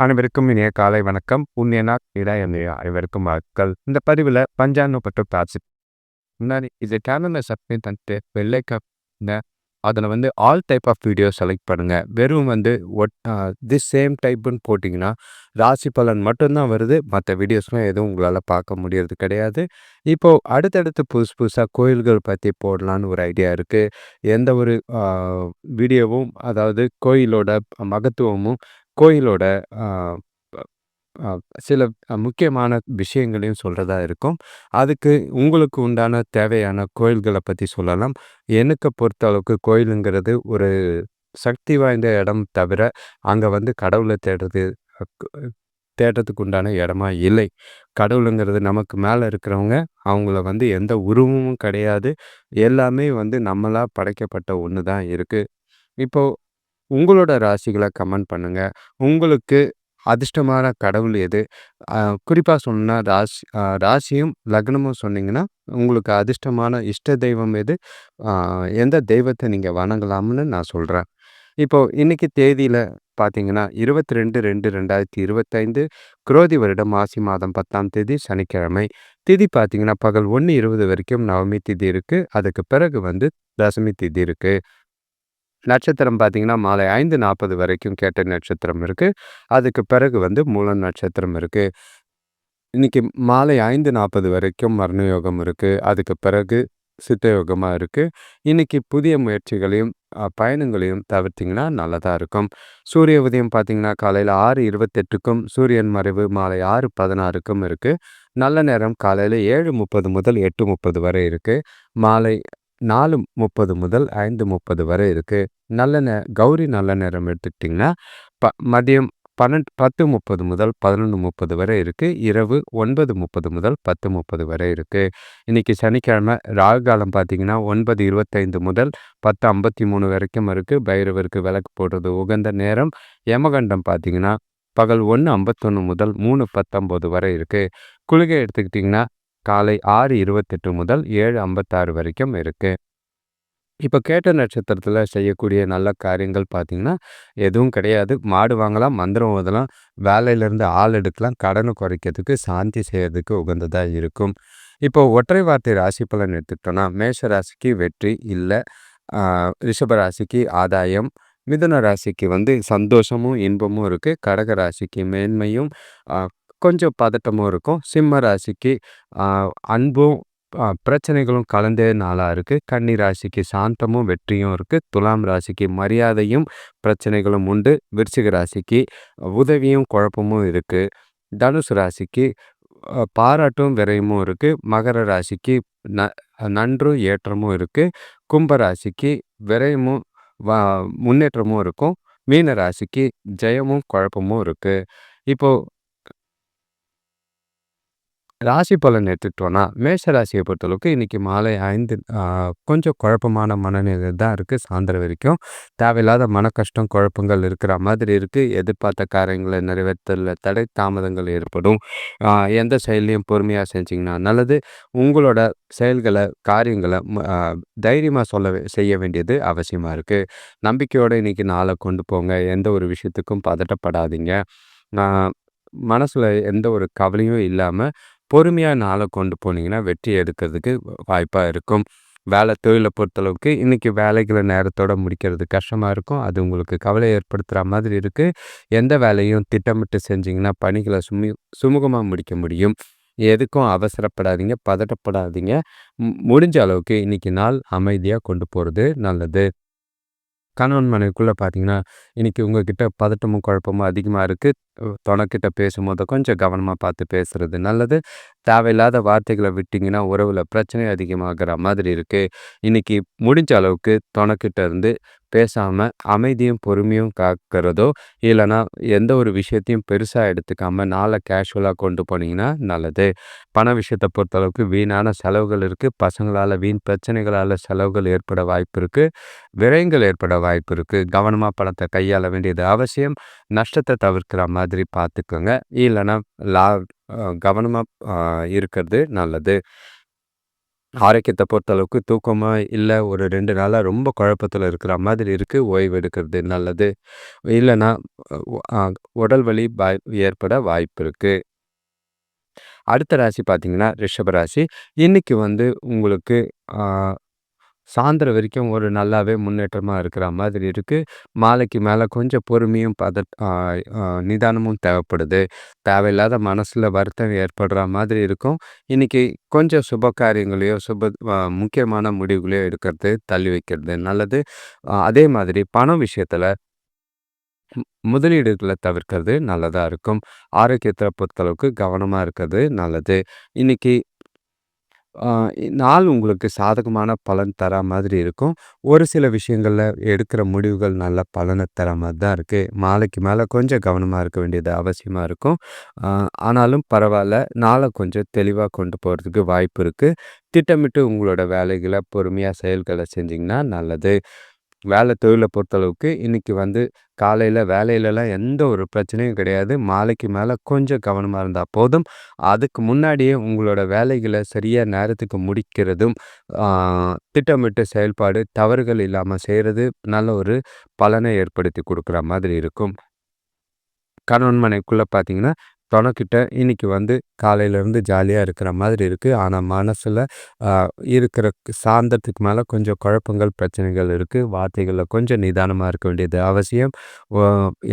அனைவருக்கும் இனிய காலை வணக்கம். புண்ணியனா இடையமையா அனைவருக்கும் வாழ்த்துக்கள். இந்த பதிவில் பஞ்சாங்கம் பற்றி பேசி முன்னாடி இது சேனலில் சப்ஸ்கிரைப் பண்ணிட்டு வெள்ளைக்கா அதில் வந்து all type of video select பண்ணுங்கள் வெறும் வந்து ஒட் திஸ் சேம் டைப்புன்னு போட்டிங்கன்னா ராசி பலன் மட்டும்தான் வருது. மற்ற வீடியோஸ்லாம் எதுவும் உங்களால் பார்க்க முடியறது கிடையாது. இப்போது அடுத்தடுத்து புதுசு புதுசாக கோயில்கள் பற்றி போடலான்னு ஒரு ஐடியா இருக்குது எந்த ஒரு வீடியோவும் அதாவது கோயிலோட மகத்துவமும் கோயிலோட சில முக்கியமான விஷயங்களையும் சொல்கிறதா இருக்கும். அதுக்கு உங்களுக்கு உண்டான தேவையான கோயில்களை பற்றி சொல்லலாம். எனக்கு பொறுத்த அளவுக்கு கோயிலுங்கிறது ஒரு சக்தி வாய்ந்த இடம் தவிர அங்கே வந்து கடவுளை தேடுறது தேடுறதுக்கு உண்டான இடமா இல்லை. கடவுளுங்கிறது நமக்கு மேலே இருக்கிறவங்க அவங்கள வந்து எந்த உருவமும் கிடையாது. எல்லாமே வந்து நம்மளாக படைக்கப்பட்ட ஒன்று தான் இருக்குது இப்போது உங்களோட ராசிகளை கமெண்ட் பண்ணுங்கள் உங்களுக்கு அதிர்ஷ்டமான கடவுள் எது? குறிப்பாக சொன்னால் ராசி ராசியும் லக்னமும் சொன்னீங்கன்னா உங்களுக்கு அதிர்ஷ்டமான இஷ்ட தெய்வம் எது? எந்த தெய்வத்தை நீங்கள் வணங்கலாம்னு நான் சொல்கிறேன் இப்போது இன்றைக்கி தேதியில் பார்த்தீங்கன்னா இருபத்தி ரெண்டு ரெண்டு ரெண்டாயிரத்தி இருபத்தைந்து குரோதி வருடம் மாசி மாதம் பத்தாம் தேதி சனிக்கிழமை. திதி பார்த்தீங்கன்னா பகல் ஒன்று இருபது வரைக்கும் நவமி திதி இருக்குது அதுக்கு பிறகு வந்து தசமி திதி இருக்குது நட்சத்திரம் பார்த்தீங்கன்னா மாலை ஐந்து நாற்பது வரைக்கும் கேட்ட நட்சத்திரம் இருக்குது அதுக்கு பிறகு வந்து மூல நட்சத்திரம் இருக்குது இன்றைக்கி மாலை ஐந்து நாற்பது வரைக்கும் மரணயோகம் இருக்குது அதுக்கு பிறகு சித்தயோகமாக இருக்குது இன்றைக்கி புதிய முயற்சிகளையும் பயணங்களையும் தவிர்த்திங்கன்னா நல்லதாக இருக்கும். சூரிய உதயம் பார்த்திங்கன்னா காலையில் ஆறு இருபத்தெட்டுக்கும் சூரியன் மறைவு மாலை ஆறு பதினாறுக்கும் இருக்குது நல்ல நேரம் காலையில் ஏழு முப்பது முதல் எட்டு முப்பது வரை இருக்குது மாலை நாலு முப்பது முதல் ஐந்து முப்பது வரை இருக்குது நல்ல நே கௌரி நல்ல நேரம் எடுத்துக்கிட்டிங்கன்னா ப மதியம் பன்னெண்டு பத்து முப்பது முதல் பதினொன்று முப்பது வரை இருக்குது இரவு ஒன்பது முப்பது முதல் பத்து முப்பது வரை இருக்குது இன்றைக்கி சனிக்கிழமை ராகு காலம் பார்த்திங்கன்னா ஒன்பது இருபத்தைந்து முதல் பத்து ஐம்பத்தி மூணு வரைக்கும் இருக்குது பைரவருக்கு விளக்கு போடுறது உகந்த நேரம். யமகண்டம் பார்த்திங்கன்னா பகல் ஒன்று ஐம்பத்தொன்று முதல் மூணு பத்தொம்போது வரை இருக்குது குளிகை எடுத்துக்கிட்டிங்கன்னா காலை ஆறு இருபத்தெட்டு முதல் ஏழு ஐம்பத்தாறு வரைக்கும் இருக்குது இப்போ கேட்ட நட்சத்திரத்தில் செய்யக்கூடிய நல்ல காரியங்கள் பார்த்திங்கன்னா எதுவும் கிடையாது. மாடு வாங்கலாம் மந்திரம் ஓதலாம் வேலையிலேருந்து ஆள் எடுக்கலாம் கடனை குறைக்கிறதுக்கு சாந்தி செய்கிறதுக்கு உகந்ததாக இருக்கும். இப்போ ஒற்றை வார்த்தை ராசி பலன் எடுத்துக்கிட்டோன்னா மேஷ ராசிக்கு வெற்றி இல்லை ரிஷப ராசிக்கு ஆதாயம் மிதுன ராசிக்கு வந்து சந்தோஷமும் இன்பமும் இருக்குது கடக ராசிக்கு மேன்மையும் கொஞ்சம் பதட்டமும் இருக்கும். சிம்ம ராசிக்கு அன்பும் பிரச்சனைகளும் கலந்தே நாளாக இருக்குது கன்னி ராசிக்கு சாந்தமும் வெற்றியும் இருக்குது துலாம் ராசிக்கு மரியாதையும் பிரச்சனைகளும் உண்டு. விருச்சிக ராசிக்கு உதவியும் குழப்பமும் இருக்குது தனுசு ராசிக்கு பாராட்டும் விரயமும் இருக்குது மகர ராசிக்கு ந நன்றும் ஏற்றமும் இருக்குது கும்ப ராசிக்கு விரயமும் முன்னேற்றமும் இருக்கும். மீன ராசிக்கு ஜெயமும் குழப்பமும் இருக்குது இப்போது ராசி பலன் எடுத்துக்கிட்டோன்னா மேஷ ராசியை பொறுத்தளவுக்கு இன்றைக்கி மாலை ஐந்து கொஞ்சம் குழப்பமான மனநிலை தான் இருக்குது சாயந்தரம் வரைக்கும் தேவையில்லாத மன கஷ்டம் குழப்பங்கள் இருக்கிற மாதிரி இருக்குது எதிர்பார்த்த காரியங்களை நிறைவேற்றல தடை தாமதங்கள் ஏற்படும். எந்த செயலையும் பொறுமையாக செஞ்சிங்கன்னா நல்லது. உங்களோட செயல்களை காரியங்களை தைரியமாக சொல்ல செய்ய வேண்டியது அவசியமாக இருக்குது நம்பிக்கையோடு இன்றைக்கி நாளை கொண்டு போங்க. எந்த ஒரு விஷயத்துக்கும் பதட்டப்படாதீங்க. மனசில் எந்த ஒரு கவலையும் இல்லாமல் பொறுமையாக நாளை கொண்டு போனீங்கன்னா வெற்றி எடுக்கிறதுக்கு வாய்ப்பாக இருக்கும். வேலை தொழிலை பொறுத்தளவுக்கு இன்றைக்கி வேலைகளை நேரத்தோடு முடிக்கிறது கஷ்டமாக இருக்கும். அது உங்களுக்கு கவலை ஏற்படுத்துகிற மாதிரி இருக்குது எந்த வேலையும் திட்டமிட்டு செஞ்சிங்கன்னா பணிகளை சுமி சுமூகமாக முடிக்க முடியும். எதுக்கும் அவசரப்படாதீங்க பதட்டப்படாதீங்க. முடிஞ்ச அளவுக்கு இன்றைக்கி நாள் அமைதியாக கொண்டு போகிறது நல்லது. கணவன் மனைவிக்குள்ளே பார்த்தீங்கன்னா இன்றைக்கி உங்ககிட்ட பதட்டமும் குழப்பமும் அதிகமாக இருக்குது துணைக்கிட்ட பேசும்போது கொஞ்சம் கவனமாக பார்த்து பேசுகிறது நல்லது. தேவையில்லாத வார்த்தைகளை விட்டிங்கன்னா உறவில் பிரச்சனை அதிகமாகிற மாதிரி இருக்குது இன்றைக்கி முடிஞ்ச அளவுக்கு துணைக்கிட்ட இருந்து பேசாமல் அமைதியும் பொறுமையும் காக்கிறதோ இல்லைனா எந்த ஒரு விஷயத்தையும் பெருசாக எடுத்துக்காமல் நாளை கேஷுவலாக கொண்டு போனீங்கன்னா நல்லது. பண விஷயத்தை பொறுத்தளவுக்கு வீணான செலவுகள் இருக்குது பசங்களால் வீண் பிரச்சனைகளால் செலவுகள் ஏற்பட வாய்ப்பு இருக்குது விரயங்கள் ஏற்பட வாய்ப்பு இருக்குது கவனமாக பணத்தை கையாள வேண்டியது அவசியம். நஷ்டத்தை தவிர்க்கிற மாதிரி மாதிரி பார்த்துக்கோங்க இல்லைனா லா கவனமாக இருக்கிறது நல்லது ஆரோக்கியத்தை பொறுத்தளவுக்கு தூக்கமாக இல்லை ஒரு ரெண்டு நாளாக ரொம்ப குழப்பத்தில் இருக்கிற மாதிரி இருக்குது ஓய்வு எடுக்கிறது நல்லது. இல்லைன்னா உடல் வலி பாய் ஏற்பட வாய்ப்பு இருக்குது அடுத்த ராசி பார்த்தீங்கன்னா, ரிஷப ராசி. இன்றைக்கி வந்து உங்களுக்கு சாயந்தரம் வரைக்கும் ஒரு நல்லாவே முன்னேற்றமாக இருக்கிற மாதிரி இருக்குது மாலைக்கு மேலே கொஞ்சம் பொறுமையும் பதட் நிதானமும் தேவைப்படுது. தேவையில்லாத மனசில் வருத்தம் ஏற்படுற மாதிரி இருக்கும். இன்னைக்கு கொஞ்சம் சுப காரியங்களையோ, சுப முக்கியமான முடிவுகளையோ எடுக்கிறது, தள்ளி வைக்கிறது நல்லது. அதே மாதிரி பணம் விஷயத்தில் முதலீடுகளை தவிர்க்கிறது நல்லதாக இருக்கும். ஆரோக்கியத்தை பொறுத்தளவுக்கு கவனமாக இருக்கிறது நல்லது. இன்றைக்கி நாள் உங்களுக்கு சாதகமான பலன் தரா மாதிரி இருக்கும். ஒரு சில விஷயங்களில் எடுக்கிற முடிவுகள் நல்ல பலனை தர மாதிரி தான் இருக்குது மாலைக்கு மேலே கொஞ்சம் கவனமாக இருக்க வேண்டியது அவசியமாக இருக்கும். ஆனாலும் பரவாயில்ல நாளை கொஞ்சம் தெளிவாக கொண்டு போகிறதுக்கு வாய்ப்பு இருக்குது திட்டமிட்டு உங்களோட வேலைகளை பொறுமையாக செயல்களை செஞ்சிங்கன்னா நல்லது. வேலை தொழிலை பொறுத்தளவுக்கு இன்றைக்கி வந்து காலையில் வேலையிலலாம் எந்த ஒரு பிரச்சனையும் கிடையாது. மாலைக்கு மேலே கொஞ்சம் கவனமாக இருந்தால் போதும். அதுக்கு முன்னாடியே உங்களோட வேலைகளை சரியாக நேரத்துக்கு முடிக்கிறதும், திட்டமிட்டு திட்டமிட்ட செயல்பாடு தவறுகள் இல்லாமல் செய்கிறது நல்ல ஒரு பலனை ஏற்படுத்தி கொடுக்குற மாதிரி இருக்கும். கணவன் மனைவிக்குள்ள பார்த்தீங்கன்னா, தொணக்கிட்ட இன்னைக்கு வந்து காலையிலேருந்து ஜாலியாக இருக்கிற மாதிரி இருக்குது ஆனால் மனசில் இருக்கிற சாந்தத்துக்கு மேலே கொஞ்சம் குழப்பங்கள், பிரச்சனைகள் இருக்குது வார்த்தைகளில் கொஞ்சம் நிதானமாக இருக்க வேண்டியது அவசியம்.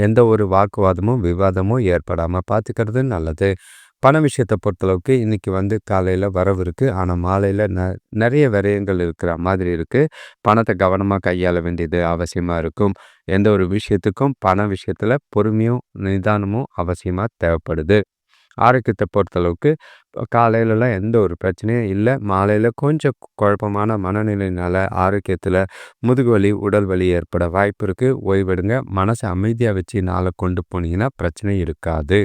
எந்த ஒரு வாக்குவாதமும், விவாதமும் ஏற்படாமல் பார்த்துக்கிறது நல்லது. பண விஷயத்த பொறுத்தளவுக்கு இன்னைக்கு வந்து காலையில் வரவு இருக்குது ஆனால் மாலையில் ந நிறைய விரயங்கள் இருக்கிற மாதிரி இருக்குது பணத்தை கவனமாக கையாள வேண்டியது அவசியமாக இருக்கும். எந்த ஒரு விஷயத்துக்கும் பண விஷயத்தில் பொறுமையும், நிதானமும் அவசியமாக தேவைப்படுது. ஆரோக்கியத்தை பொறுத்தளவுக்கு காலையிலலாம் எந்த ஒரு பிரச்சனையும் இல்லை மாலையில் கொஞ்சம் குழப்பமான மனநிலையினால் ஆரோக்கியத்தில் முதுகு வலி, உடல் வலி ஏற்பட வாய்ப்பு இருக்குது ஓய்வெடுங்க. மனசை அமைதியாக வச்சு நாளை கொண்டு போனீங்கன்னா பிரச்சனை இருக்காது.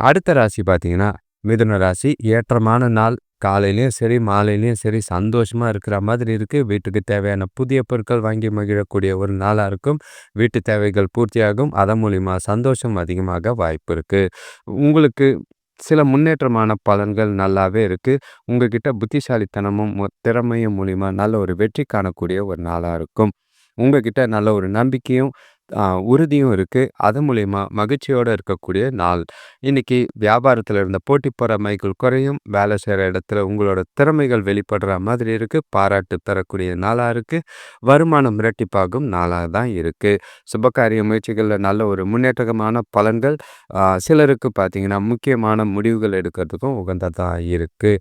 அடுத்த ராசி பார்த்தீங்கன்னா, மிதுன ராசி. ஏற்றமான நாள். காலையிலையும் சரி, மாலையிலையும் சரி சந்தோஷமாக இருக்கிற மாதிரி இருக்குது வீட்டுக்கு தேவையான புதிய பொருட்கள் வாங்கி மகிழக்கூடிய ஒரு நாளாக இருக்கும். வீட்டு தேவைகள் பூர்த்தியாகும். அதன் மூலிமா சந்தோஷம் அதிகமாக வாய்ப்பு இருக்குது உங்களுக்கு சில முன்னேற்றமான பலன்கள் நல்லாவே இருக்குது உங்ககிட்ட புத்திசாலித்தனமும், திறமையும் மூலிமா நல்ல ஒரு வெற்றி காணக்கூடிய ஒரு நாளாக இருக்கும். உங்ககிட்ட நல்ல ஒரு நம்பிக்கையும், உறுதியும் இருக்குது அது மூலயமா மகிழ்ச்சியோடு இருக்கக்கூடிய நாள். இன்றைக்கி வியாபாரத்தில் இருந்த போட்டி பொறாமைகள் குறையும். வேலை செய்கிற இடத்துல உங்களோட திறமைகள் வெளிப்படுற மாதிரி இருக்குது பாராட்டு தரக்கூடிய நாளாக இருக்குது வருமானம் இரட்டிப்பாகும் நாளாக தான் இருக்குது சுபகாரிய முயற்சிகளில் நல்ல ஒரு முன்னேற்றமான பலன்கள். சிலருக்கு பார்த்தீங்கன்னா, முக்கியமான முடிவுகள் எடுக்கிறதுக்கும் உகந்ததாக இருக்கு.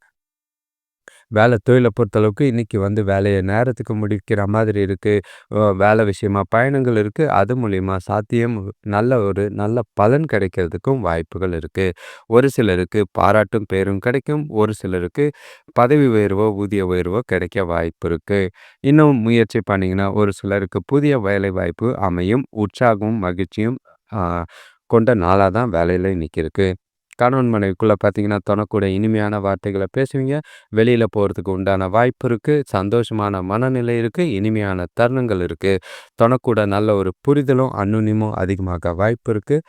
வேலை தொழிலை பொறுத்தளவுக்கு இன்னைக்கு வந்து வேலையை நேரத்துக்கு முடிக்கிற மாதிரி இருக்குது வேலை விஷயமா பயணங்கள் இருக்குது அது மூலிமா சாத்தியம் நல்ல ஒரு நல்ல பலன் கிடைக்கிறதுக்கும் வாய்ப்புகள் இருக்குது ஒரு சிலருக்கு பாராட்டும், பேரும் கிடைக்கும். ஒரு சிலருக்கு பதவி உயர்வோ, ஊதிய உயர்வோ கிடைக்க வாய்ப்பு இருக்குது இன்னும் முயற்சி பண்ணிங்கன்னால் ஒரு சிலருக்கு புதிய வேலைவாய்ப்பு அமையும். உற்சாகமும், மகிழ்ச்சியும் கொண்ட நாளாக தான் வேலையில் இன்னைக்கு இருக்குது கணவன் மனைவிக்குள்ளே பார்த்தீங்கன்னா, தனக்கூட இனிமையான வார்த்தைகளை பேசுவீங்க. வெளியில் போகிறதுக்கு உண்டான வாய்ப்பு இருக்குது சந்தோஷமான மனநிலை இருக்குது இனிமையான தருணங்கள் இருக்குது தனக்கூட நல்ல ஒரு புரிதலும், அந்யோன்யமும் அதிகமாக வாய்ப்பு இருக்குது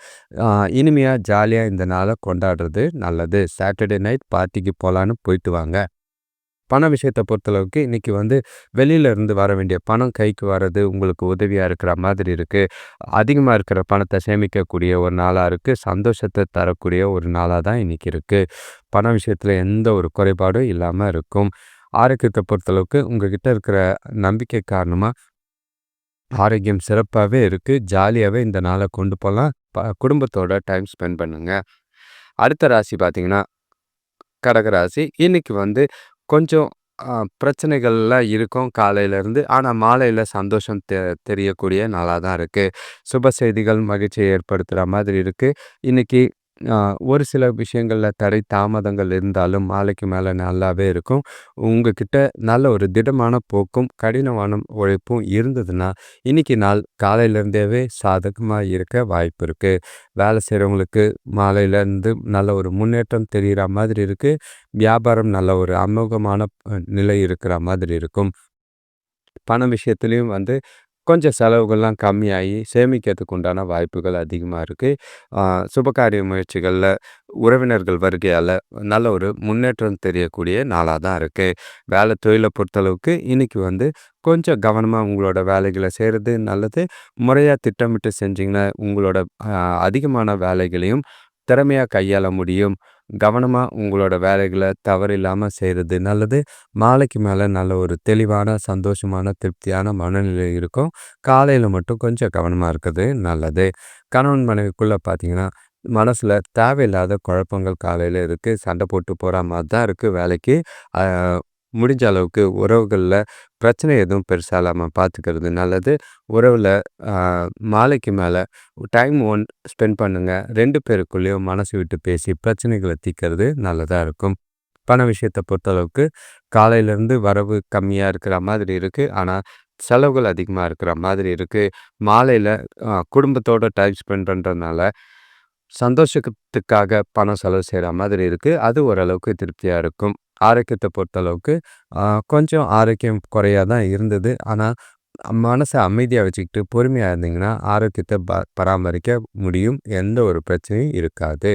இனிமையாக ஜாலியாக இந்த நாளை கொண்டாடுறது நல்லது. சாட்டர்டே நைட் பார்ட்டிக்கு போகலான்னு போயிட்டு வாங்க. பண விஷயத்தை பொறுத்தளவுக்கு இன்னைக்கு வந்து வெளியிலேருந்து வர வேண்டிய பணம் கைக்கு வர்றது உங்களுக்கு உதவியாக இருக்கிற மாதிரி இருக்குது அதிகமாக இருக்கிற பணத்தை சேமிக்கக்கூடிய ஒரு நாளாக இருக்குது சந்தோஷத்தை தரக்கூடிய ஒரு நாளாக தான் இன்னைக்கு இருக்குது பண விஷயத்தில் எந்த ஒரு குறைபாடும் இல்லாமல் இருக்கும். ஆரோக்கியத்தை பொறுத்தளவுக்கு உங்ககிட்ட இருக்கிற நம்பிக்கை காரணமாக ஆரோக்கியம் சிறப்பாகவே இருக்குது ஜாலியாகவே இந்த நாளை கொண்டு போகலாம் ப குடும்பத்தோட டைம் ஸ்பெண்ட் பண்ணுங்கள் அடுத்த ராசி பார்த்தீங்கன்னா, கடக ராசி. இன்னைக்கு வந்து கொஞ்சம் பிரச்சனைகள்லாம் இருக்கும் காலையிலேருந்து. ஆனால் மாலையில் சந்தோஷம் தெ தெரியக்கூடிய நாளாக தான் இருக்குது சுப செய்திகள் மகிழ்ச்சியை ஏற்படுத்துகிற மாதிரி இருக்குது இன்றைக்கி ஒரு சில விஷயங்களில் தடை, தாமதங்கள் இருந்தாலும் மாலைக்கு மேலே நல்லாவே இருக்கும். உங்ககிட்ட நல்ல ஒரு திடமான போக்கும், கடினமான உழைப்பும் இருந்ததுன்னா, இன்னைக்கு நாள் காலையிலேருந்தேவே சாதகமாக இருக்க வாய்ப்பு இருக்குது வேலை செய்கிறவங்களுக்கு மாலையிலேருந்து நல்ல ஒரு முன்னேற்றம் தெரியிற மாதிரி இருக்குது வியாபாரம் நல்ல ஒரு அமோகமான நிலை இருக்கிற மாதிரி இருக்கும். பண விஷயத்துலேயும் வந்து கொஞ்சம் செலவுகள்லாம் கம்மியாகி சேமிக்கிறதுக்கு உண்டான வாய்ப்புகள் அதிகமாக இருக்குது சுபகாரிய முயற்சிகளில் உறவினர்கள் வருகையால் நல்ல ஒரு முன்னேற்றம் தெரியக்கூடிய நாளாக தான் இருக்குது வேலை தொழிலை பொறுத்தளவுக்கு இன்றைக்கி வந்து கொஞ்சம் கவனமாக உங்களோட வேலைகளை செய்கிறது நல்லது. முறையாக திட்டமிட்டு செஞ்சிங்கன்னா உங்களோட அதிகமான வேலைகளையும் திறமையாக கையாள முடியும். கவனமாக உங்களோட வேலைகளை தவறில்லாமல் செய்கிறது நல்லது. மாலைக்கு மேலே நல்ல ஒரு தெளிவான சந்தோஷமான திருப்தியான மனநிலை இருக்கும். காலையில் மட்டும் கொஞ்சம் கவனமாக இருக்கிறது நல்லது. கணவன் மனைவிக்குள்ளே பார்த்தீங்கன்னா மனசில் தேவையில்லாத குழப்பங்கள் காலையில் இருக்குது சண்டை போட்டு போகிற மாதிரி தான் இருக்குது வேலைக்கு முடிஞ்ச அளவுக்கு உறவுகளில் பிரச்சனை எதுவும் பெருசாக இல்லாமல் பார்த்துக்கிறது நல்லது. உறவில் மாலைக்கு மேலே டைம் ஒன் ஸ்பெண்ட் பண்ணுங்கள் ரெண்டு பேருக்குள்ளேயும் மனசு விட்டு பேசி பிரச்சனைகளை தீர்க்கறது நல்லதாக இருக்கும். பண விஷயத்தை பொறுத்தளவுக்கு காலையிலேருந்து வரவு கம்மியாக இருக்கிற மாதிரி இருக்குது ஆனால் செலவுகள் அதிகமாக இருக்கிற மாதிரி இருக்குது மாலையில் குடும்பத்தோடு டைம் ஸ்பெண்ட் பண்ணுறதுனால சந்தோஷத்துக்காக பணம் செலவு செய்கிற மாதிரி இருக்குது அது ஓரளவுக்கு திருப்தியாக இருக்கும். ஆரோக்கியத்தை பொறுத்தளவுக்கு கொஞ்சம் ஆரோக்கியம் குறையாக தான் இருந்தது. ஆனால் மனசை அமைதியாக வச்சுக்கிட்டு பொறுமையாக இருந்தீங்கன்னா ஆரோக்கியத்தை ப பராமரிக்க முடியும். எந்த ஒரு பிரச்சனையும் இருக்காது.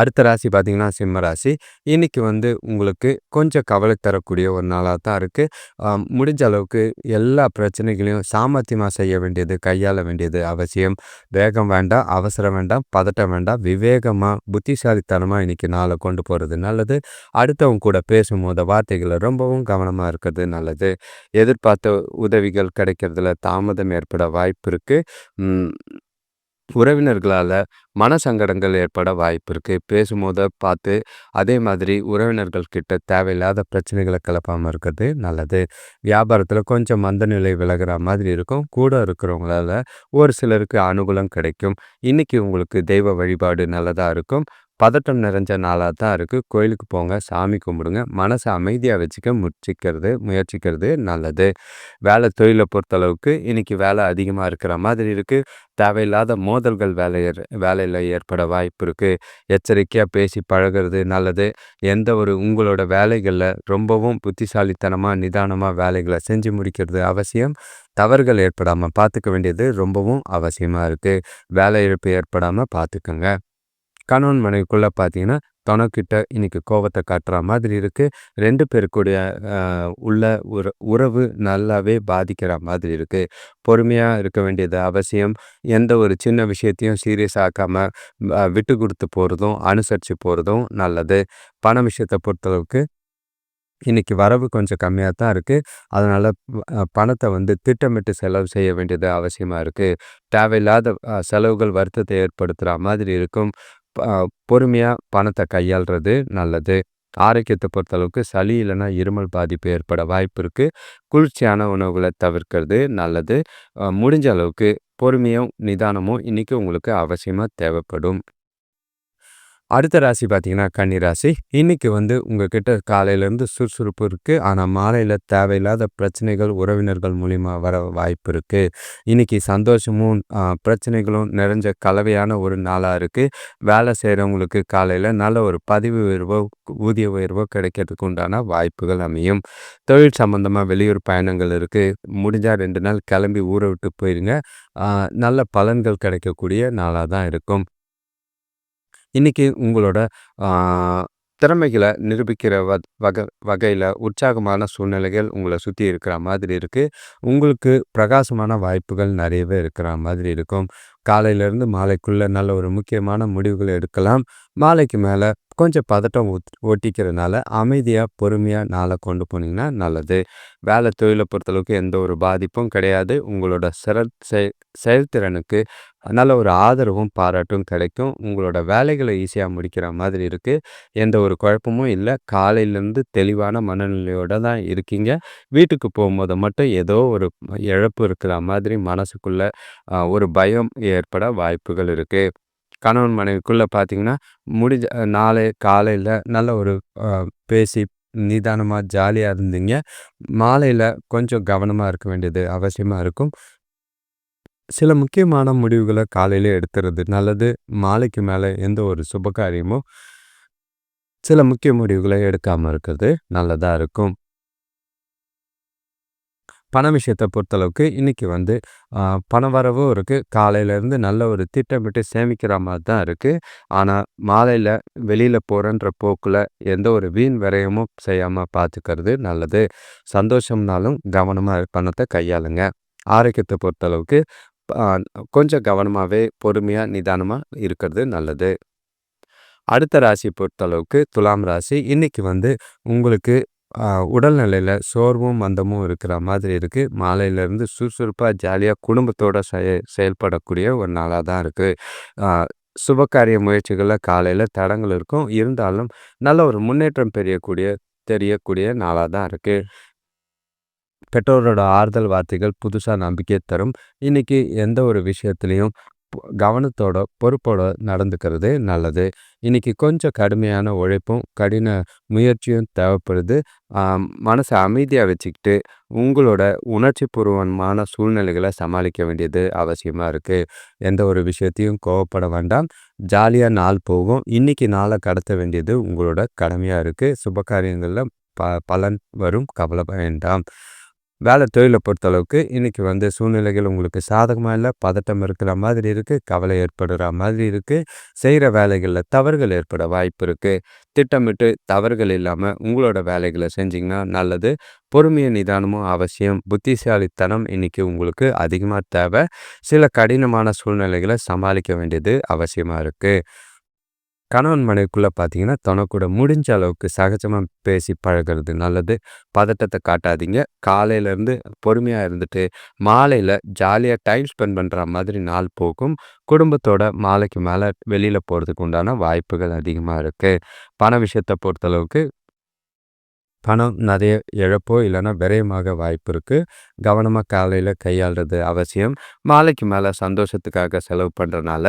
அடுத்த ராசி பார்த்தீங்கன்னா சிம்ம ராசி. இன்றைக்கி வந்து உங்களுக்கு கொஞ்சம் கவலை தரக்கூடிய ஒரு நாளாக தான் இருக்குது முடிஞ்ச அளவுக்கு எல்லா பிரச்சனைகளையும் சாமர்த்தியமாக செய்ய வேண்டியது கையாள வேண்டியது அவசியம். வேகம் வேண்டாம் அவசரம் வேண்டாம் பதட்டம் வேண்டாம். விவேகமாக புத்திசாலித்தனமாக இன்னைக்கு நாளை கொண்டு போகிறது நல்லது. அடுத்தவங்க கூட பேசும்போது வார்த்தைகளை ரொம்பவும் கவனமாக இருக்கிறது நல்லது. எதிர்பார்த்த உதவிகள் கிடைக்கிறதுல தாமதம் ஏற்பட வாய்ப்பு இருக்குது உறவினர்களால் மன சங்கடங்கள் ஏற்பட வாய்ப்பு இருக்குது பேசும்போது பார்த்து அதே மாதிரி உறவினர்கள் கிட்ட தேவையில்லாத பிரச்சனைகளை கிளப்பாமல் இருக்கிறது நல்லது. வியாபாரத்தில் கொஞ்சம் மந்த நிலை விலகிற மாதிரி இருக்கும். கூட இருக்கிறவங்களால ஒரு சிலருக்கு அனுகூலம் கிடைக்கும். இன்றைக்கி உங்களுக்கு தெய்வ வழிபாடு நல்லதாக இருக்கும். பதட்டம் நிறைஞ்ச நாளாக தான் இருக்குது கோயிலுக்கு போங்க சாமி கும்பிடுங்க. மனசை அமைதியாக வச்சுக்க முயற்சிக்கிறது முயற்சிக்கிறது நல்லது. வேலை தொழிலை பொறுத்தளவுக்கு இன்றைக்கி வேலை அதிகமாக இருக்கிற மாதிரி இருக்குது தேவையில்லாத மோதல்கள் வேலை வேலையில் ஏற்பட வாய்ப்பு இருக்குது எச்சரிக்கையாக பேசி பழகிறது நல்லது. எந்த ஒரு உங்களோட வேலைகளில் ரொம்பவும் புத்திசாலித்தனமாக நிதானமாக வேலைகளை செஞ்சு முடிக்கிறது அவசியம். தவறுகள் ஏற்படாமல் பார்த்துக்க வேண்டியது ரொம்பவும் அவசியமாக இருக்குது வேலை இழப்பு ஏற்படாமல் பார்த்துக்கோங்க. கணவன் மனைவிக்குள்ளே பார்த்தீங்கன்னா தனக்கிட்ட இன்னைக்கு கோவத்தை காட்டுற மாதிரி இருக்குது ரெண்டு பேருக்குடைய உள்ள உற உறவு நல்லாவே பாதிக்கிற மாதிரி இருக்குது பொறுமையாக இருக்க வேண்டியது அவசியம். எந்த ஒரு சின்ன விஷயத்தையும் சீரியஸ் ஆக்காமல் விட்டு கொடுத்து போகிறதும் அனுசரித்து போகிறதும் நல்லது. பண விஷயத்தை பொறுத்தளவுக்கு இன்னைக்கு வரவு கொஞ்சம் கம்மியாக தான் இருக்குது அதனால் பணத்தை வந்து திட்டமிட்டு செலவு செய்ய வேண்டியது அவசியமாக இருக்குது தேவையில்லாத செலவுகள் வருத்தத்தை ஏற்படுத்துகிற மாதிரி இருக்கும். பொறுமையாக பணத்தை கையாள்றது நல்லது. ஆரோக்கியத்தை பொறுத்தளவுக்கு சளி இல்லைன்னா இருமல் பாதிப்பு ஏற்பட வாய்ப்பு இருக்குது குளிர்ச்சியான உணவுகளை தவிர்க்கிறது நல்லது. முடிஞ்ச அளவுக்கு பொறுமையும் நிதானமும் இன்றைக்கி உங்களுக்கு அவசியமாக தேவைப்படும். அடுத்த ராசி பார்த்தீங்கன்னா கன்னி ராசி. இன்னைக்கு வந்து உங்ககிட்ட காலையிலேருந்து சுறுசுறுப்பு இருக்குது ஆனால் மாலையில் தேவையில்லாத பிரச்சனைகள் உறவினர்கள் மூலிமா வர வாய்ப்பு இருக்குது இன்னைக்கு சந்தோஷமும் பிரச்சனைகளும் நிறைஞ்ச கலவையான ஒரு நாளாக இருக்குது வேலை செய்கிறவங்களுக்கு காலையில் நல்ல ஒரு பதிவு உயர்வோ ஊதிய உயர்வோ கிடைக்கிறதுக்கு உண்டான வாய்ப்புகள் அமையும். தொழில் சம்மந்தமாக வெளியூர் பயணங்கள் இருக்குது முடிஞ்சால் ரெண்டு நாள் கிளம்பி ஊரை விட்டு போயிடுங்க நல்ல பலன்கள் கிடைக்கக்கூடிய நாளாக தான் இருக்கும். இன்றைக்கி உங்களோட திறமைகளை நிரூபிக்கிற வ வகை வகையில் உற்சாகமான சூழ்நிலைகள் உங்களை சுற்றி இருக்கிற மாதிரி இருக்குது உங்களுக்கு பிரகாசமான வாய்ப்புகள் நிறையவே இருக்கிற மாதிரி இருக்கும். காலையிலேருந்து மாலைக்குள்ளே நல்ல ஒரு முக்கியமான முடிவுகள் எடுக்கலாம். மாலைக்கு மேலே கொஞ்சம் பதட்டம் ஓட்டிக்கிறதுனால அமைதியாக பொறுமையாக நாளை கொண்டு போனீங்கன்னா நல்லது. வேலை தொழிலை பொறுத்தளவுக்கு எந்த ஒரு பாதிப்பும் கிடையாது. உங்களோட சிற செயல்திறனுக்கு நல்ல ஒரு ஆதரவும் பாராட்டும் கிடைக்கும். உங்களோட வேலைகளை ஈஸியாக முடிக்கிற மாதிரி இருக்குது எந்த ஒரு குழப்பமும் இல்லை. காலையிலேருந்து தெளிவான மனநிலையோடு தான் இருக்கீங்க. வீட்டுக்கு போகும்போது மட்டும் ஏதோ ஒரு இழப்பு இருக்கிற மாதிரி மனசுக்குள்ளே ஒரு பயம் ஏற்பட வாய்ப்புகள் இருக்குது கணவன் மனைவிக்குள்ளே பார்த்தீங்கன்னா முடிஞ்ச நாளை காலையில் நல்ல ஒரு பேசி நிதானமாக ஜாலியாக இருந்தீங்க. மாலையில் கொஞ்சம் கவனமாக இருக்க வேண்டியது அவசியமாக இருக்கும். சில முக்கியமான முடிவுகளை காலையிலே எடுத்துறது நல்லது. மாலைக்கு மேலே எந்த ஒரு சுபகாரியமும் சில முக்கிய முடிவுகளை எடுக்காமல் இருக்கிறது நல்லதாக இருக்கும். பண விஷயத்தை பொறுத்தளவுக்கு இன்றைக்கி வந்து பண வரவும் இருக்குது காலையிலேருந்து நல்ல ஒரு திட்டமிட்டு சேமிக்கிற மாதிரி தான் இருக்குது ஆனால் மாலையில் வெளியில் போகிறன்ற போக்கில் எந்த ஒரு வீண் விரயமும் செய்யாமல் பார்த்துக்கிறது நல்லது. சந்தோஷம்னாலும் கவனமாக பணத்தை கையாளுங்க. ஆரோக்கியத்தை பொறுத்தளவுக்கு கொஞ்சம் கவனமாகவே பொறுமையாக நிதானமாக இருக்கிறது நல்லது. அடுத்த ராசி பொறுத்தளவுக்கு துலாம் ராசி. இன்றைக்கி வந்து உங்களுக்கு உடல்நிலையில் சோர்வும் மந்தமும் இருக்கிற மாதிரி இருக்குது மாலையிலேருந்து சுறுசுறுப்பாக ஜாலியாக குடும்பத்தோடு செய செயல்படக்கூடிய ஒரு நாளாக தான் இருக்குது சுபகாரிய முயற்சிகளில் காலையில் தடங்கள் இருக்கும். இருந்தாலும் நல்ல ஒரு முன்னேற்றம் பெரியக்கூடிய தெரியக்கூடிய நாளாக தான் இருக்குது பெற்றோரோட ஆறுதல் வார்த்தைகள் புதுசாக நம்பிக்கை தரும். இன்றைக்கி எந்த ஒரு விஷயத்துலையும் கவனத்தோட பொறுப்போட நடந்துக்கிறது நல்லது. இன்றைக்கி கொஞ்சம் கடுமையான உழைப்பும் கடின முயற்சியும் தேவைப்படுது. மனசை அமைதியாக வச்சுக்கிட்டு உங்களோட உணர்ச்சி பூர்வமான சூழ்நிலைகளை சமாளிக்க வேண்டியது அவசியமாக இருக்குது எந்த ஒரு விஷயத்தையும் கோவப்பட வேண்டாம். ஜாலியாக நாள் போகும். இன்னைக்கு நாளை கடத்த வேண்டியது உங்களோட கடமையாக இருக்குது சுப காரியங்களில் ப பலன் வரும். கவலை வேண்டாம். வேலை தொழிலை பொறுத்தளவுக்கு இன்றைக்கி வந்து சூழ்நிலைகள் உங்களுக்கு சாதகமாக இல்லை பதட்டம் இருக்கிற மாதிரி இருக்குது கவலை ஏற்படுற மாதிரி இருக்குது செய்கிற வேலைகளில் தவறுகள் ஏற்பட வாய்ப்பு இருக்குது திட்டமிட்டு தவறுகள் இல்லாமல் உங்களோட வேலைகளை செஞ்சிங்கன்னா நல்லது. பொறுமையை நிதானமும் அவசியம். புத்திசாலித்தனம் இன்றைக்கி உங்களுக்கு அதிகமாக தேவை. சில கடினமான சூழ்நிலைகளை சமாளிக்க வேண்டியது அவசியமாக இருக்குது கணவன் மனைவிக்குள்ளே பார்த்தீங்கன்னா தனக்கூட முடிஞ்ச அளவுக்கு சகஜமாக பேசி பழகிறது நல்லது. பதட்டத்தை காட்டாதீங்க. காலையிலேருந்து பொறுமையாக இருந்துட்டு மாலையில் ஜாலியாக டைம் ஸ்பெண்ட் பண்ணுற மாதிரி நாள் போகும். குடும்பத்தோட மாலைக்கு மேலே வெளியில் போகிறதுக்கு உண்டான வாய்ப்புகள் அதிகமாக இருக்குது பண விஷயத்தை பொறுத்தளவுக்கு பணம் நிறைய இழப்போ இல்லைன்னா விரயமாக வாய்ப்பு இருக்குது கவனமாக காலையில் கையாளுறது அவசியம். மாலைக்கு மேலே சந்தோஷத்துக்காக செலவு பண்ணுறனால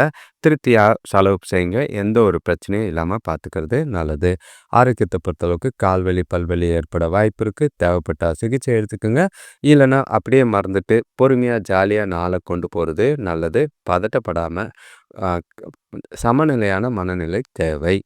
திருப்தியாக செலவு செய்யுங்க. எந்த ஒரு பிரச்சனையும் இல்லாமல் பார்த்துக்கிறது நல்லது. ஆரோக்கியத்தை பொறுத்தளவுக்கு கால்வலி பல்வலி ஏற்பட வாய்ப்பு இருக்குது தேவைப்பட்டால் சிகிச்சை எடுத்துக்கோங்க. இல்லைன்னா அப்படியே மறந்துட்டு பொறுமையாக ஜாலியாக நாளை கொண்டு போகிறது நல்லது. பதட்டப்படாமல் சமநிலையான மனநிலை தேவை.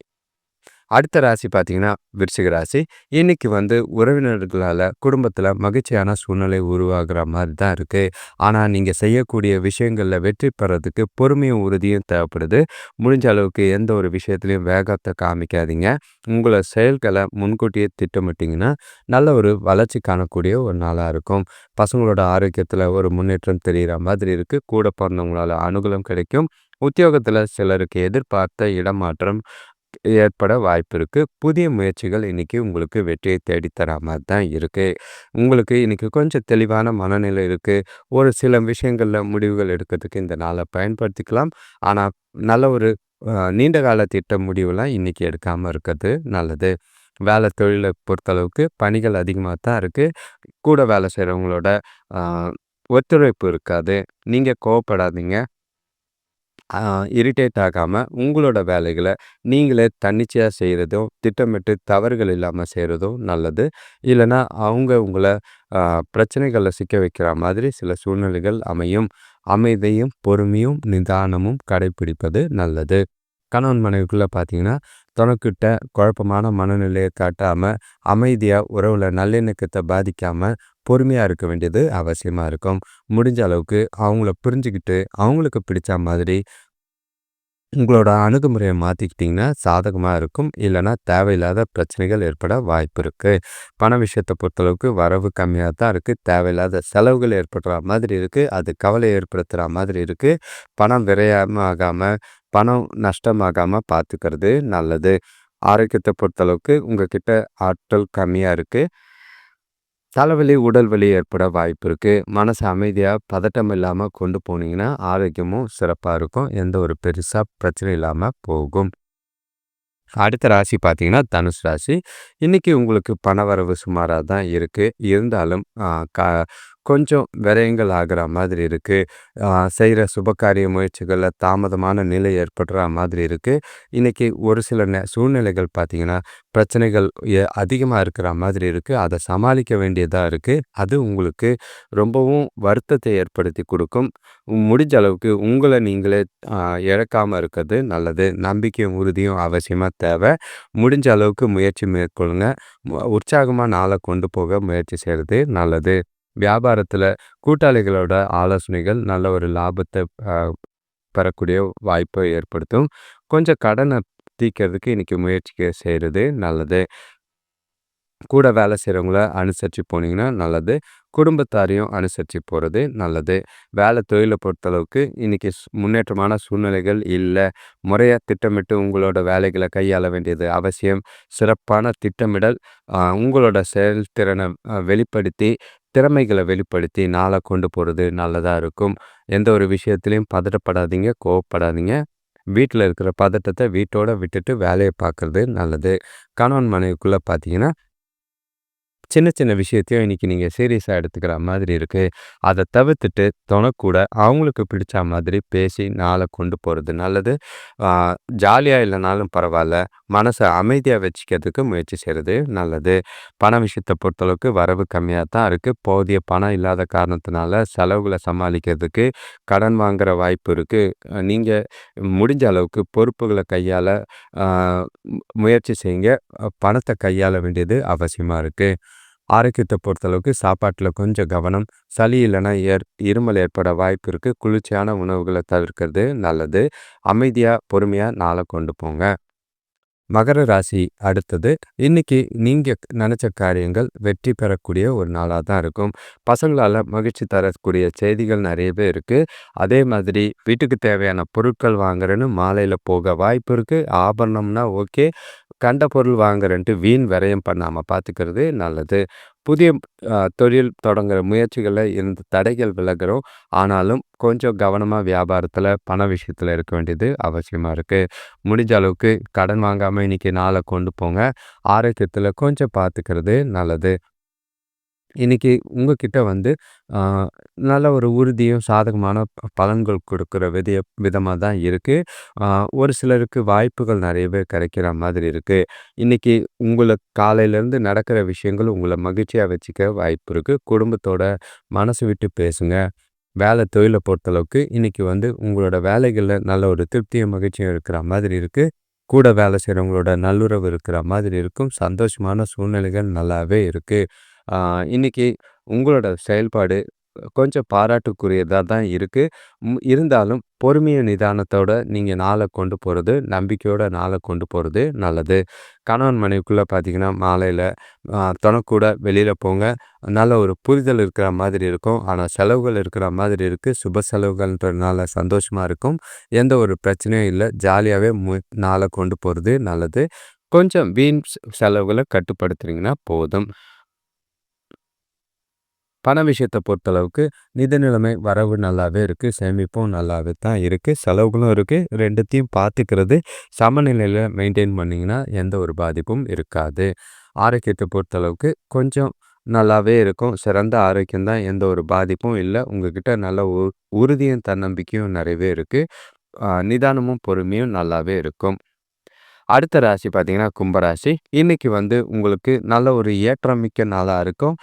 அடுத்த ராசி பார்த்தீங்கன்னா விருச்சிக ராசி. இன்னைக்கு வந்து உறவினர்களால் குடும்பத்தில் மகிழ்ச்சியான சூழ்நிலை உருவாகிற மாதிரி தான் இருக்குது ஆனால் நீங்கள் செய்யக்கூடிய விஷயங்களில் வெற்றி பெறதுக்கு பொறுமையும் உறுதியும் தேவைப்படுது. முடிஞ்ச அளவுக்கு எந்த ஒரு விஷயத்துலையும் வேகத்தை காமிக்காதீங்க. உங்களை செயல்களை முன்கூட்டியே திட்டமிட்டிங்கன்னா நல்ல ஒரு வளர்ச்சி காணக்கூடிய ஒரு நாளாக இருக்கும். பசங்களோட ஆரோக்கியத்தில் ஒரு முன்னேற்றம் தெரிகிற மாதிரி இருக்குது கூட பிறந்தவங்களால் அனுகூலம் கிடைக்கும். உத்தியோகத்தில் சிலருக்கு எதிர்பார்த்த இடமாற்றம் ஏற்பட வாய்ப்பு இருக்குது புதிய முயற்சிகள் இன்றைக்கி உங்களுக்கு வெற்றியை தேடித்தர மாதிரி தான் இருக்குது உங்களுக்கு இன்றைக்கி கொஞ்சம் தெளிவான மனநிலை இருக்குது ஒரு சில விஷயங்களில் முடிவுகள் எடுக்கிறதுக்கு இந்த நாளை பயன்படுத்திக்கலாம். ஆனால் நல்ல ஒரு நீண்ட கால திட்ட முடிவுலாம் இன்றைக்கி எடுக்காமல் இருக்கிறது நல்லது. வேலை தொழிலை பொறுத்தளவுக்கு பணிகள் அதிகமாக தான் இருக்குது கூட வேலை செய்கிறவங்களோட ஒத்துழைப்பு இருக்காது. நீங்கள் கோவப்படாதீங்க. இரிட்டேட் ஆகாமல் உங்களோட வேலைகளை நீங்களே தன்னிச்சையாக செய்கிறதும் திட்டமிட்டு தவறுகள் இல்லாமல் செய்கிறதும் நல்லது. இல்லைன்னா அவங்க உங்களை பிரச்சனைகளில் சிக்க வைக்கிற மாதிரி சில சூழ்நிலைகள் அமையும். அமைதியும் பொறுமையும் நிதானமும் கடைபிடிப்பது நல்லது. கணவன் மனைவிக்குள்ளே பார்த்தீங்கன்னா தனக்கிட்ட குழப்பமான மனநிலையை காட்டாமல் அமைதியாக உறவில் நல்லிணக்கத்தை பாதிக்காமல் பொறுமையாக இருக்க வேண்டியது அவசியமாக இருக்கும். முடிஞ்ச அளவுக்கு அவங்கள புரிஞ்சுக்கிட்டு அவங்களுக்கு பிடிச்ச மாதிரி உங்களோட அணுகுமுறையை மாற்றிக்கிட்டிங்கன்னா சாதகமாக இருக்கும். இல்லைனா தேவையில்லாத பிரச்சனைகள் ஏற்பட வாய்ப்பு இருக்குது பண விஷயத்தை பொறுத்தளவுக்கு வரவு கம்மியாக தான் இருக்குது தேவையில்லாத செலவுகள் ஏற்படுற மாதிரி இருக்குது அது கவலை ஏற்படுத்துகிற மாதிரி இருக்குது பணம் விரயமாகாமல் பணம் நஷ்டமாகாமல் பார்த்துக்கிறது நல்லது. ஆரோக்கியத்தை பொறுத்தளவுக்கு உங்கக்கிட்ட ஆற்றல் கம்மியாக இருக்குது தலைவலி உடல் வலி ஏற்பட வாய்ப்பு இருக்குது மனசு அமைதியாக பதட்டம் இல்லாமல் கொண்டு போனீங்கன்னா ஆரோக்கியமும் சிறப்பாக இருக்கும். எந்த ஒரு பெருசாக பிரச்சனை இல்லாமல் போகும். அடுத்த ராசி பார்த்தீங்கன்னா தனுஷ் ராசி. இன்றைக்கி உங்களுக்கு பணவரவு சுமாராக தான் இருக்குது இருந்தாலும் க கொஞ்சம் விரயங்கள் ஆகிற மாதிரி இருக்குது செய்கிற சுபகாரிய முயற்சிகளில் தாமதமான நிலை ஏற்படுற மாதிரி இருக்குது இன்றைக்கி ஒரு சில நே சூழ்நிலைகள் பார்த்திங்கன்னா பிரச்சனைகள் அதிகமாக இருக்கிற மாதிரி இருக்குது அதை சமாளிக்க வேண்டியதாக இருக்குது அது உங்களுக்கு ரொம்பவும் வருத்தத்தை ஏற்படுத்தி கொடுக்கும். முடிஞ்ச அளவுக்கு உங்களை நீங்களே இழக்காமல் இருக்கிறது நல்லது. நம்பிக்கையும் உறுதியும் அவசியமாக தேவை. முடிஞ்ச அளவுக்கு முயற்சி மேற்கொள்ளுங்க. உற்சாகமாக நாளை கொண்டு போக முயற்சி செய்கிறது நல்லது. வியாபாரத்தில் கூட்டாளிகளோட ஆலோசனைகள் நல்ல ஒரு லாபத்தை பெறக்கூடிய வாய்ப்பை ஏற்படுத்தும். கொஞ்சம் கடனை தீர்க்கறதுக்கு இன்றைக்கி முயற்சி செய்கிறது நல்லது. கூட வேலை செய்கிறவங்கள அனுசரித்து போனீங்கன்னா நல்லது. குடும்பத்தாரையும் அனுசரித்து போகிறது நல்லது. வேலை தொழிலை பொறுத்தளவுக்கு இன்றைக்கி முன்னேற்றமான சூழ்நிலைகள் இல்லை. முறையாக திட்டமிட்டு உங்களோட வேலைகளை கையாள வேண்டியது அவசியம். சிறப்பான திட்டமிடல் உங்களோட செயல்திறனை வெளிப்படுத்தி திறமைகளை வெளிப்படுத்தி நாளை கொண்டு போகிறது நல்லதாக இருக்கும். எந்த ஒரு விஷயத்துலையும் பதட்டப்படாதீங்க கோவப்படாதீங்க. வீட்டில் இருக்கிற பதட்டத்தை வீட்டோட விட்டுட்டு வேலையை பார்க்குறது நல்லது. கணவன் மனைவிக்குள்ளே பார்த்தீங்கன்னா சின்ன சின்ன விஷயத்தையும் இன்றைக்கி நீங்கள் சீரியஸாக எடுத்துக்கிற மாதிரி இருக்குது அதை தவிர்த்துட்டு தொணக்கூட அவங்களுக்கு பிடிச்ச மாதிரி பேசி நாளை கொண்டு போகிறது நல்லது. ஜாலியாக இல்லைனாலும் பரவாயில்ல மனசை அமைதியாக வச்சுக்கிறதுக்கு முயற்சி செய்கிறது நல்லது. பண விஷயத்தை பொறுத்தளவுக்கு வரவு கம்மியாக தான் இருக்குது போதிய பணம் இல்லாத காரணத்தினால செலவுகளை சமாளிக்கிறதுக்கு கடன் வாங்குகிற வாய்ப்பு இருக்குது நீங்கள் முடிஞ்ச அளவுக்கு பொறுப்புகளை கையால் முயற்சி செய்யுங்க. பணத்தை கையாள வேண்டியது அவசியமாக இருக்குது ஆரோக்கியத்தை பொறுத்தளவுக்கு சாப்பாட்டில் கொஞ்சம் கவனம். சளி இல்லைன்னா ஏற் இருமல் ஏற்பட வாய்ப்பு இருக்குது குளிர்ச்சியான உணவுகளை தவிர்க்கிறது நல்லது. அமைதியாக பொறுமையாக நாளை கொண்டு போங்க. மகர ராசி அடுத்தது. இன்னைக்கு நீங்கள் நினச்ச காரியங்கள் வெற்றி பெறக்கூடிய ஒரு நாளாக தான் இருக்கும். பசங்களால் மகிழ்ச்சி தரக்கூடிய செய்திகள் நிறையவே இருக்குது அதே மாதிரி வீட்டுக்கு தேவையான பொருட்கள் வாங்குறேன்னு மாலையில் போக வாய்ப்பு இருக்குது ஆபரணம்னா ஓகே. கண்ட பொருள் வாங்குறன்ட்டு வீண் விரயம் பண்ணாமல் பார்த்துக்கிறது நல்லது. புதிய தொழில் தொடங்குற முயற்சிகளில் இருந்த தடைகள் விலகிறோம். ஆனாலும் கொஞ்சம் கவனமாக வியாபாரத்தில் பண விஷயத்தில் இருக்க வேண்டியது அவசியமாக இருக்குது முடிஞ்ச அளவுக்கு கடன் வாங்காமல் இன்றைக்கி நாளை கொண்டு போங்க. ஆரோக்கியத்தில் கொஞ்சம் பார்த்துக்கிறது நல்லது. இன்றைக்கி உங்ககிட்ட வந்து நல்ல ஒரு உறுதியும் சாதகமான பலன்கள் கொடுக்குற விதிய விதமாக தான் இருக்குது ஒரு சிலருக்கு வாய்ப்புகள் நிறையவே கிடைக்கிற மாதிரி இருக்குது இன்றைக்கி உங்களை காலையிலேருந்து நடக்கிற விஷயங்கள் உங்களை மகிழ்ச்சியாக வச்சுக்க வாய்ப்பு இருக்குது குடும்பத்தோட மனசு விட்டு பேசுங்க. வேலை தொழிலை பொறுத்தளவுக்கு இன்றைக்கி வந்து உங்களோட வேலைகளில் நல்ல ஒரு திருப்தியும் மகிழ்ச்சியும் இருக்கிற மாதிரி இருக்குது கூட வேலை செய்கிறவங்களோட நல்லுறவு இருக்கிற மாதிரி இருக்கும். சந்தோஷமான சூழ்நிலைகள் நல்லாவே இருக்குது இன்றைக்கி உங்களோட செயல்பாடு கொஞ்சம் பாராட்டுக்குரியதாக தான் இருக்குது இருந்தாலும் பொறுமையும் நிதானத்தோட நீங்கள் நாளை கொண்டு போகிறது நம்பிக்கையோட நாளை கொண்டு போகிறது நல்லது. கணவன் மனைவிக்குள்ளே பார்த்தீங்கன்னா மாலையில் தனக்கூட வெளியில் போங்க. நல்ல ஒரு புரிதல் இருக்கிற மாதிரி இருக்கும். ஆனால் செலவுகள் இருக்கிற மாதிரி இருக்குது சுப செலவுகள்ன்றதுனால சந்தோஷமாக இருக்கும். எந்த ஒரு பிரச்சனையும் இல்லை. ஜாலியாகவே மு நாளை கொண்டு போகிறது நல்லது. கொஞ்சம் வீண் செலவுகளை கட்டுப்படுத்துறீங்கன்னா போதும். பண விஷயத்தை பொறுத்தளவுக்கு நிதி நிலைமை வரவு நல்லாவே இருக்குது சேமிப்பும் நல்லாவே தான் இருக்குது செலவுகளும் இருக்குது ரெண்டுத்தையும் பார்த்துக்கிறது சமநிலையில் மெயின்டைன் பண்ணிங்கன்னா எந்த ஒரு பாதிப்பும் இருக்காது. ஆரோக்கியத்தை பொறுத்தளவுக்கு கொஞ்சம் நல்லாவே இருக்கும் சிறந்த ஆரோக்கியம் தான் எந்த ஒரு பாதிப்பும் இல்லை உங்ககிட்ட நல்ல உறுதியும் தன்னம்பிக்கையும் நிறையவே இருக்குது நிதானமும் பொறுமையும் நல்லாவே இருக்கும். அடுத்த ராசி பார்த்தீங்கன்னா கும்பராசி. இன்னைக்கு வந்து உங்களுக்கு நல்ல ஒரு ஏற்றம் மிக்க நாளாக இருக்கும்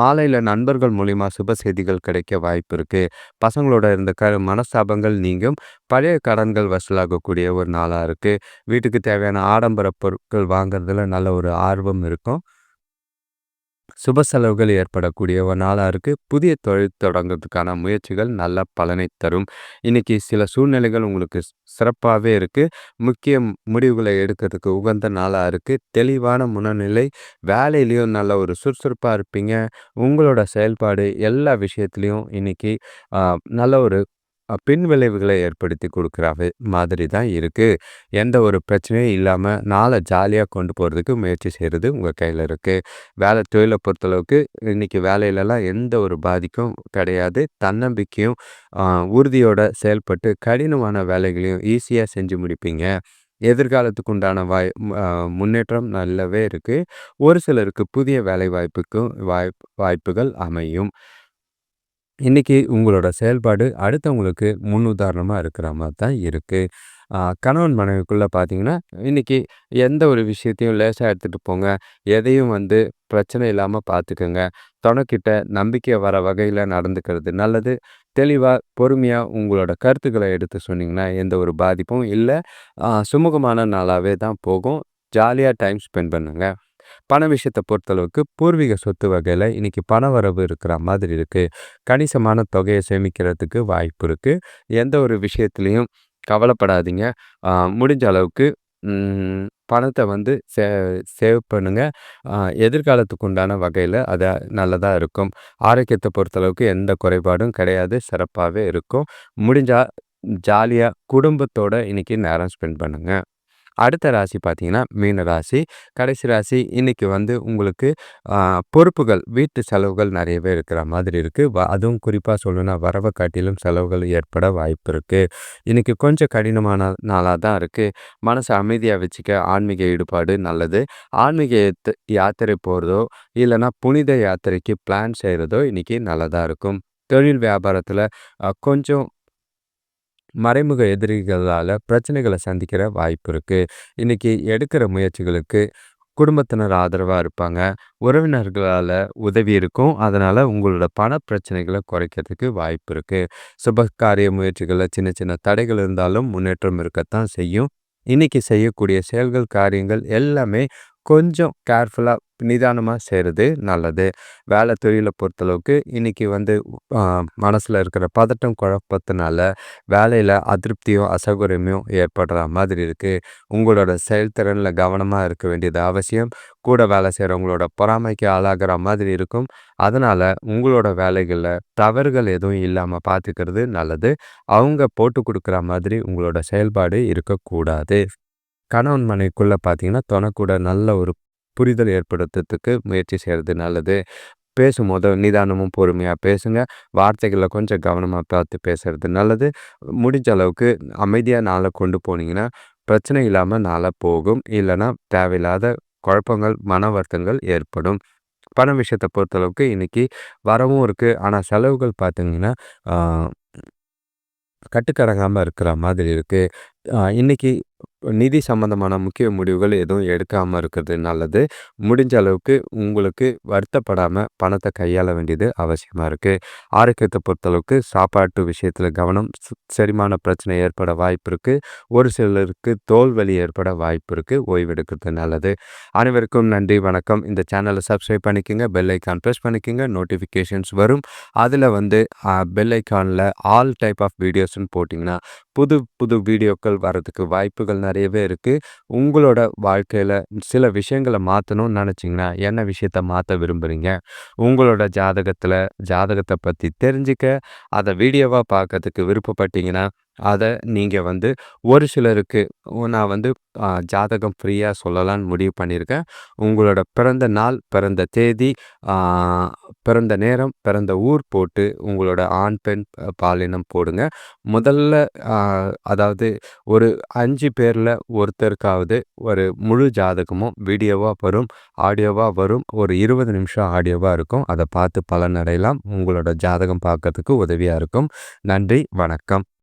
மாலையில் நண்பர்கள் மூலிமா சுப செய்திகள் கிடைக்க வாய்ப்பு இருக்குது பசங்களோட இருந்த க மனஸ்தாபங்கள் நீங்கும். பழைய கடன்கள் வசூலாகக்கூடிய ஒரு நாளாக இருக்குது வீட்டுக்கு தேவையான ஆடம்பர பொருட்கள் வாங்குறதுல நல்ல ஒரு ஆர்வம் இருக்கும். சுப செலவுகள் ஏற்படக்கூடிய ஒரு நாளாக இருக்குது புதிய தொழில் தொடங்குறதுக்கான முயற்சிகள் நல்ல பலனை தரும். இன்றைக்கி சில சூழ்நிலைகள் உங்களுக்கு சிறப்பாகவே இருக்குது முக்கிய முடிவுகளை எடுக்கிறதுக்கு உகந்த நாளாக இருக்குது தெளிவான முனநிலை வேலையிலையும் நல்ல ஒரு சுறுசுறுப்பாக இருப்பீங்க. உங்களோட செயல்பாடு எல்லா விஷயத்துலையும் இன்றைக்கி நல்ல ஒரு பின் விளைவுகளை ஏற்படுத்தி கொடுக்குற மாதிரி தான் இருக்குது எந்த ஒரு பிரச்சனையும் இல்லாமல் நாளை ஜாலியாக கொண்டு போகிறதுக்கு முயற்சி செய்கிறது உங்கள் கையில் இருக்குது வேலை தொழிலை பொறுத்தளவுக்கு இன்றைக்கி வேலையிலலாம் எந்த ஒரு பாதிக்கும் கிடையாது. தன்னம்பிக்கையும் உறுதியோட செயல்பட்டு கடினமான வேலைகளையும் ஈஸியாக செஞ்சு முடிப்பீங்க. எதிர்காலத்துக்கு உண்டான வாய் முன்னேற்றம் நல்லாவே இருக்குது ஒரு சிலருக்கு புதிய வேலை வாய்ப்புக்கும் வாய்ப் வாய்ப்புகள் அமையும். இன்றைக்கி உங்களோட செயல்பாடு அடுத்தவங்களுக்கு முன் உதாரணமாக இருக்கிற மாதிரி தான் இருக்குது கணவன் மனைவிக்குள்ளே பார்த்தீங்கன்னா இன்றைக்கி எந்த ஒரு விஷயத்தையும் லேசாக எடுத்துகிட்டு போங்க. எதையும் வந்து பிரச்சனை இல்லாமல் பார்த்துக்கோங்க துணைக்கிட்ட நம்பிக்கை வர வகையில் நடந்துக்கிறது நல்லது. தெளிவாக பொறுமையாக உங்களோட கருத்துக்களை எடுத்து சொன்னிங்கன்னா எந்த ஒரு பாதிப்பும் இல்லை. சுமூகமான நாளாகவே தான் போகும். ஜாலியாக டைம் ஸ்பெண்ட் பண்ணுங்கள் பண விஷயத்தை பொறுத்தளவுக்கு பூர்வீக சொத்து வகையில் இன்றைக்கி பண வரவு இருக்கிற மாதிரி இருக்குது கணிசமான தொகையை சேமிக்கிறதுக்கு வாய்ப்பு இருக்குது எந்த ஒரு விஷயத்துலையும் கவலைப்படாதீங்க. முடிஞ்ச அளவுக்கு பணத்தை வந்து சே சேவ் பண்ணுங்கள் எதிர்காலத்துக்கு உண்டான வகையில் அதை நல்லதாக இருக்கும். ஆரோக்கியத்தை பொறுத்தளவுக்கு எந்த குறைபாடும் கிடையாது. சிறப்பாகவே இருக்கும். முடிஞ்சால் ஜாலியாக குடும்பத்தோடு இன்றைக்கி நேரம் ஸ்பெண்ட் பண்ணுங்கள் அடுத்த ராசி பார்த்தீங்கன்னா மீன ராசி. கடைசி ராசி இன்னைக்கு வந்து உங்களுக்கு பொறுப்புகள் வீட்டு செலவுகள் நிறையவே இருக்கிற மாதிரி இருக்குது அதுவும் குறிப்பாக சொல்லணும்னா வரவை காட்டிலும் செலவுகள் ஏற்பட வாய்ப்பு இருக்குது இன்றைக்கி கொஞ்சம் கடினமான நாளாக தான் இருக்குது மனசை அமைதியாக வச்சுக்க ஆன்மீக ஈடுபாடு நல்லது. ஆன்மீக யாத்திரை போகிறதோ இல்லைன்னா புனித யாத்திரைக்கு பிளான் செய்கிறதோ இன்றைக்கி நல்லதாக இருக்கும். தொழில் வியாபாரத்தில் கொஞ்சம் மறைமுக எதிரிகளால் பிரச்சனைகளை சந்திக்கிற வாய்ப்பு இருக்குது இன்றைக்கி எடுக்கிற முயற்சிகளுக்கு குடும்பத்தினர் ஆதரவாக இருப்பாங்க. உறவினர்களால் உதவி இருக்கும். அதனால் உங்களோட பண பிரச்சனைகளை குறைக்கிறதுக்கு வாய்ப்பு இருக்குது சுப காரிய முயற்சிகளில் சின்ன சின்ன தடைகள் இருந்தாலும் முன்னேற்றம் இருக்கத்தான் செய்யும். இன்றைக்கி செய்யக்கூடிய செயல்கள் காரியங்கள் எல்லாமே கொஞ்சம் கேர்ஃபுல்லாக நிதானமாக செய்கிறது நல்லது. வேலை தொழிலை பொறுத்தளவுக்கு இன்றைக்கி வந்து மனசில் இருக்கிற பதட்டம் குழப்பத்தினால வேலையில் அதிருப்தியும் அசௌகரியமும் ஏற்படுற மாதிரி இருக்குது உங்களோட செயல்திறனில் கவனமாக இருக்க வேண்டியது அவசியம். கூட வேலை செய்கிறவங்களோட பொறாமைக்கு ஆளாகிற மாதிரி இருக்கும். அதனால் உங்களோட வேலைகளில் தவறுகள் எதுவும் இல்லாமல் பார்த்துக்கிறது நல்லது. அவங்க போட்டு கொடுக்குற மாதிரி உங்களோட செயல்பாடு இருக்கக்கூடாது. கணவன் மனைக்குள்ளே பார்த்தீங்கன்னா தொனக்கூட நல்ல ஒரு புரிதல் ஏற்படுத்துறதுக்கு முயற்சி செய்கிறது நல்லது. பேசும்போது நிதானமும் பொறுமையாக பேசுங்க. வார்த்தைகளில் கொஞ்சம் கவனமாக பார்த்து பேசுகிறது நல்லது. முடிஞ்ச அளவுக்கு அமைதியாக நாளை கொண்டு போனீங்கன்னா பிரச்சனை இல்லாமல் நாளை போகும். இல்லைன்னா தேவையில்லாத குழப்பங்கள் மன வருத்தங்கள் ஏற்படும். பண விஷயத்தை பொறுத்தளவுக்கு இன்றைக்கி வரவும் இருக்குது ஆனால் செலவுகள் பார்த்திங்கன்னா கட்டுக்கடங்காமல் இருக்கிற மாதிரி இருக்குது இன்றைக்கி நிதி சம்மந்தமான முக்கிய முடிவுகள் எதுவும் எடுக்காமல் இருக்கிறது நல்லது. முடிஞ்ச அளவுக்கு உங்களுக்கு வருத்தப்படாமல் பணத்தை கையாள வேண்டியது அவசியமாக இருக்குது ஆரோக்கியத்தை பொறுத்தளவுக்கு சாப்பாட்டு விஷயத்தில் கவனம் செரிமான பிரச்சனை ஏற்பட வாய்ப்பு இருக்குது ஒரு சிலருக்கு தோல்வலி ஏற்பட வாய்ப்பு இருக்குது ஓய்வெடுக்கிறது நல்லது. அனைவருக்கும் நன்றி வணக்கம். இந்த சேனலை சப்ஸ்கிரைப் பண்ணிக்கோங்க பெல் ஐக்கான் ப்ரெஸ் பண்ணிக்கோங்க. நோட்டிஃபிகேஷன்ஸ் வரும். அதில் வந்து பெல் ஐக்கானில் ஆல் டைப் ஆஃப் வீடியோஸ்ன்னு போட்டிங்கன்னா புது புது வீடியோக்கள் வரதுக்கு வாய்ப்புகள் நிறையவே இருக்குது உங்களோட வாழ்க்கையில் சில விஷயங்களை மாற்றணும்னு நினச்சிங்கன்னா என்ன விஷயத்த மாற்ற விரும்புகிறீங்க உங்களோட ஜாதகத்தில் ஜாதகத்தை பற்றி தெரிஞ்சுக்க அதை வீடியோவாக பார்க்கறதுக்கு விருப்பப்பட்டீங்கன்னா அதை நீங்கள் வந்து ஒரு சிலருக்கு நான் வந்து ஜாதகம் ஃப்ரீயாக சொல்லலான்னு முடிவு பண்ணியிருக்கேன். உங்களோட பிறந்த நாள் பிறந்த தேதி பிறந்த நேரம் பிறந்த ஊர் போட்டு உங்களோட ஆண் பெண் பாலினம் போடுங்க. முதல்ல அதாவது ஒரு அஞ்சு பேரில் ஒருத்தருக்காவது ஒரு முழு ஜாதகமும் வீடியோவாக வரும் ஆடியோவாக வரும் ஒரு இருபது நிமிஷம் ஆடியோவாக இருக்கும். அதை பார்த்து பலனடையலாம் உங்களோட ஜாதகம் பார்க்கறதுக்கு உதவியாக இருக்கும். நன்றி வணக்கம்.